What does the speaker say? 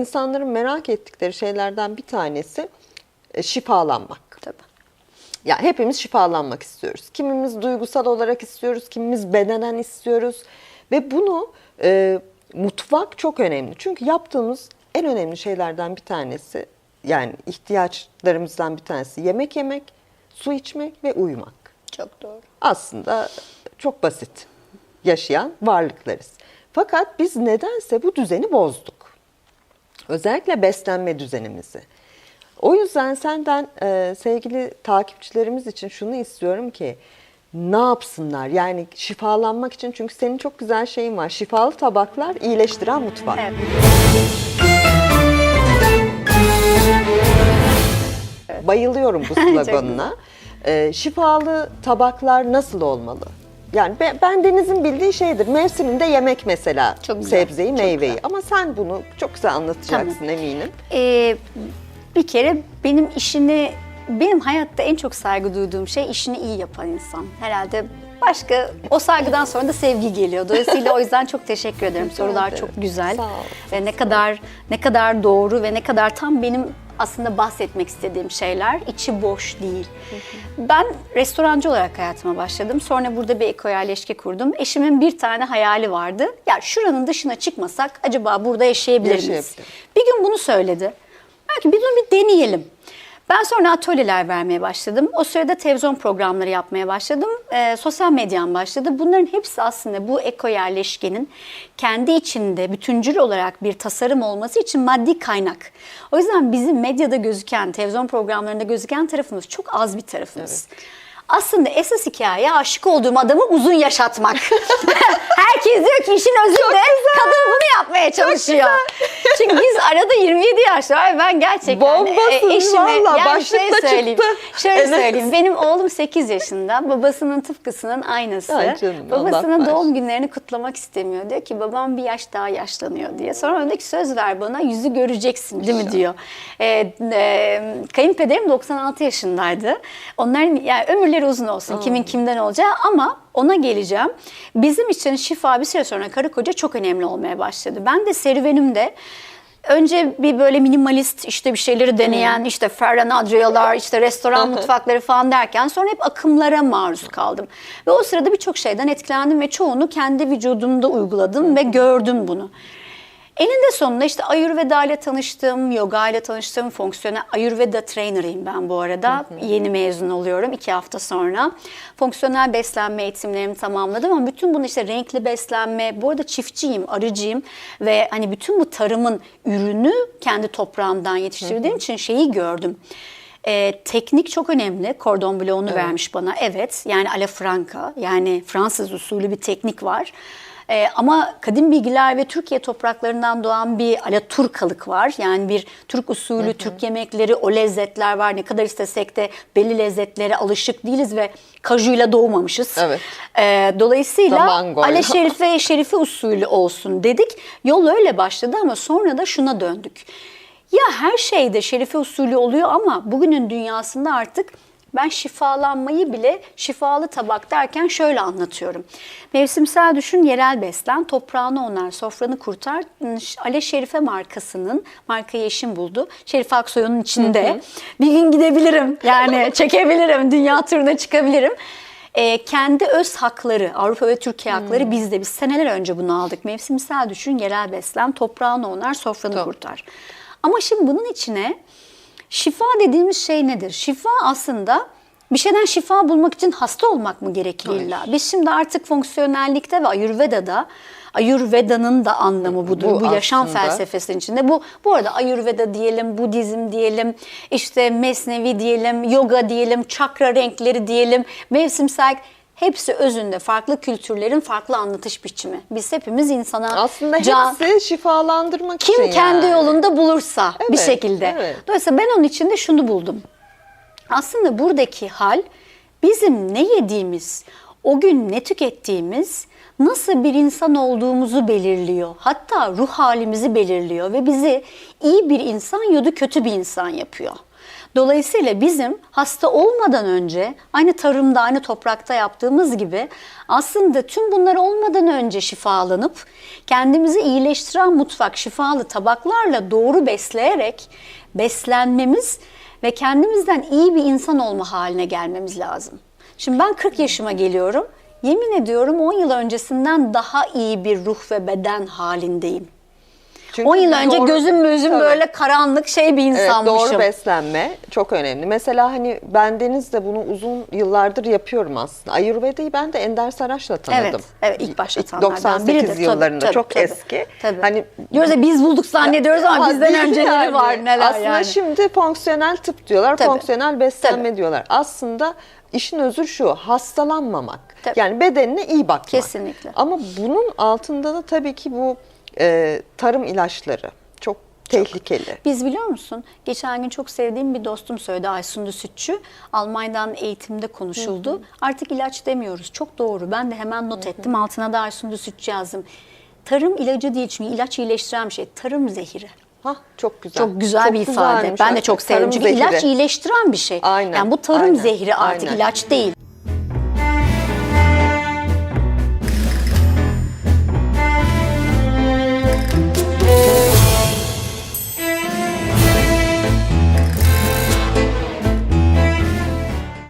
insanların merak ettikleri şeylerden bir tanesi e, şifalanmak. Tabii. Ya hepimiz şifalanmak istiyoruz. Kimimiz duygusal olarak istiyoruz, kimimiz bedenen istiyoruz. Ve bunu e, mutfak çok önemli. Çünkü yaptığımız en önemli şeylerden bir tanesi, yani ihtiyaçlarımızdan bir tanesi yemek yemek, su içmek ve uyumak. Çok doğru. Aslında çok basit yaşayan varlıklarız. Fakat biz nedense bu düzeni bozduk. Özellikle beslenme düzenimizi. O yüzden senden e, sevgili takipçilerimiz için şunu istiyorum ki ne yapsınlar? Yani şifalanmak için çünkü senin çok güzel şeyin var. Şifalı tabaklar iyileştiren mutfak. Evet. Bayılıyorum bu sloganına. E, şifalı tabaklar nasıl olmalı? Yani ben, ben Deniz'in bildiği şeydir. Mevsiminde yemek mesela Çok güzel, sebzeyi, çok meyveyi. güzel. Ama sen bunu çok güzel anlatacaksın eminim. Ee, bir kere benim işini, benim hayatta en çok saygı duyduğum şey işini iyi yapan insan. Herhalde başka, o saygıdan sonra da sevgi geliyor. Dolayısıyla o yüzden çok teşekkür ederim. Sorular ederim. çok güzel. Sağ ol, Ve ne kadar ne kadar doğru ve ne kadar tam benim aslında bahsetmek istediğim şeyler. içi boş değil. Ben restorancı olarak hayatıma başladım. Sonra burada bir eko yerleşke kurdum. Eşimin bir tane hayali vardı. Ya şuranın dışına çıkmasak acaba burada yaşayabilir miyiz? Yaşayabilir. Bir gün bunu söyledi. Belki bir bunu bir deneyelim. Ben sonra atölyeler vermeye başladım. O sırada televizyon programları yapmaya başladım. Ee, sosyal medyam başladı. Bunların hepsi aslında bu eko yerleşkenin kendi içinde bütüncül olarak bir tasarım olması için maddi kaynak. O yüzden bizim medyada gözüken, televizyon programlarında gözüken tarafımız çok az bir tarafımız. Aslında esas hikaye aşık olduğum adamı uzun yaşatmak. Herkes diyor ki işin özünde kadın bunu yapmaya çalışıyor. Çünkü biz arada 27 yaş var. Ben gerçekten Bombasın, e, eşime yani şöyle söyleyeyim. çıktı. Şöyle Evet. söyleyeyim. Benim oğlum 8 yaşında. Babasının tıpkısının aynısı. Ay canım, Babasının doğum bağışlasın. günlerini kutlamak istemiyor. Diyor ki babam bir yaş daha yaşlanıyor diye. Sonra diyor ki söz ver bana yüzü göreceksin değil mi diyor. Ee, e, kayınpederim 96 yaşındaydı. Onların yani ömürleri uzun olsun. Kimin kimden olacağı ama ona geleceğim. Bizim için şifa bir süre sonra karı koca çok önemli olmaya başladı. Ben de serüvenimde Önce bir böyle minimalist işte bir şeyleri deneyen işte Ferran Adria'lar işte restoran mutfakları falan derken sonra hep akımlara maruz kaldım. Ve o sırada birçok şeyden etkilendim ve çoğunu kendi vücudumda uyguladım ve gördüm bunu. Eninde sonunda işte Ayurveda ile tanıştım, yoga ile tanıştım. Fonksiyonel Ayurveda trainer'ıyım ben bu arada. Yeni mezun oluyorum iki hafta sonra. Fonksiyonel beslenme eğitimlerimi tamamladım ama bütün bunu işte renkli beslenme, bu arada çiftçiyim, arıcıyım ve hani bütün bu tarımın ürünü kendi toprağımdan yetiştirdiğim için şeyi gördüm. Ee, teknik çok önemli. Kordon bloğunu vermiş bana. Evet. Yani alafranca yani Fransız usulü bir teknik var. Ee, ama kadim bilgiler ve Türkiye topraklarından doğan bir alaturkalık var. Yani bir Türk usulü, Türk yemekleri, o lezzetler var. Ne kadar istesek de belli lezzetlere alışık değiliz ve kajuyla doğmamışız. Evet. Ee, dolayısıyla. Ale Şerife Şerife usulü olsun dedik. Yol öyle başladı ama sonra da şuna döndük. Ya her şeyde şerife usulü oluyor ama bugünün dünyasında artık ben şifalanmayı bile şifalı tabak derken şöyle anlatıyorum. Mevsimsel düşün, yerel beslen, toprağını onar, sofranı kurtar. Ale Şerife markasının, markayı eşim buldu. Şerife Aksoy'un içinde. Bir gün gidebilirim yani çekebilirim, dünya turuna çıkabilirim. Ee, kendi öz hakları, Avrupa ve Türkiye hakları bizde. Biz seneler önce bunu aldık. Mevsimsel düşün, yerel beslen, toprağını onar, sofranı Tabii. kurtar. Ama şimdi bunun içine şifa dediğimiz şey nedir? Şifa aslında bir şeyden şifa bulmak için hasta olmak mı gerekli illa? Biz şimdi artık fonksiyonellikte ve Ayurveda'da Ayurveda'nın da anlamı budur. Bu Bu, yaşam aslında- felsefesinin içinde. Bu bu arada Ayurveda diyelim, Budizm diyelim, işte Mesnevi diyelim, yoga diyelim, çakra renkleri diyelim, mevsimsel hepsi özünde farklı kültürlerin farklı anlatış biçimi. Biz hepimiz insana Aslında can- hepsi şifalandırmak için kim kendi yani. yolunda bulursa bir Evet, şekilde. evet. Dolayısıyla ben onun içinde şunu buldum. Aslında buradaki hal bizim ne yediğimiz, o gün ne tükettiğimiz, nasıl bir insan olduğumuzu belirliyor. Hatta ruh halimizi belirliyor ve bizi iyi bir insan ya da kötü bir insan yapıyor. Dolayısıyla bizim hasta olmadan önce aynı tarımda, aynı toprakta yaptığımız gibi aslında tüm bunlar olmadan önce şifalanıp kendimizi iyileştiren mutfak şifalı tabaklarla doğru besleyerek beslenmemiz ve kendimizden iyi bir insan olma haline gelmemiz lazım. Şimdi ben 40 yaşıma geliyorum. Yemin ediyorum 10 yıl öncesinden daha iyi bir ruh ve beden halindeyim. Çünkü 10 yıl önce doğru- gözüm gözüm Tabii. böyle karanlık şey bir Evet, insanmışım. doğru beslenme çok önemli. Mesela hani ben Deniz de bunu uzun yıllardır yapıyorum aslında. Ayurveda'yı ben de Ender Saraç'la tanıdım. Evet, evet ilk başlatanlardan 98 biridir. Yıllarında tabii, çok tabii. eski. Tabii. Hani Diyoruz ya biz bulduk zannediyoruz ama Ha, bizden önceleri yani. var neler Aslında yani. şimdi fonksiyonel tıp diyorlar, Tabii. fonksiyonel beslenme Tabii. diyorlar. Aslında işin özü şu, hastalanmamak. Tabii. Yani bedenine iyi bakmak. Kesinlikle. Ama bunun altında da tabii ki bu e, tarım ilaçları çok tehlikeli. Biz biliyor musun? Geçen gün çok sevdiğim bir dostum söyledi Aysundu Sütçü. Almanya'dan eğitimde konuşuldu. Artık ilaç demiyoruz. Çok doğru. Ben de hemen not ettim. Altına da Aysundu Sütçü yazdım. Tarım ilacı değil çünkü ilaç iyileştiren bir şey. Tarım zehiri. Hah çok güzel. Çok güzel bir ifade. güzelmiş. Ben de çok sevdim. Çünkü zehiri. ilaç iyileştiren bir şey. Aynen, Yani bu tarım aynen, zehri artık aynen. ilaç değil.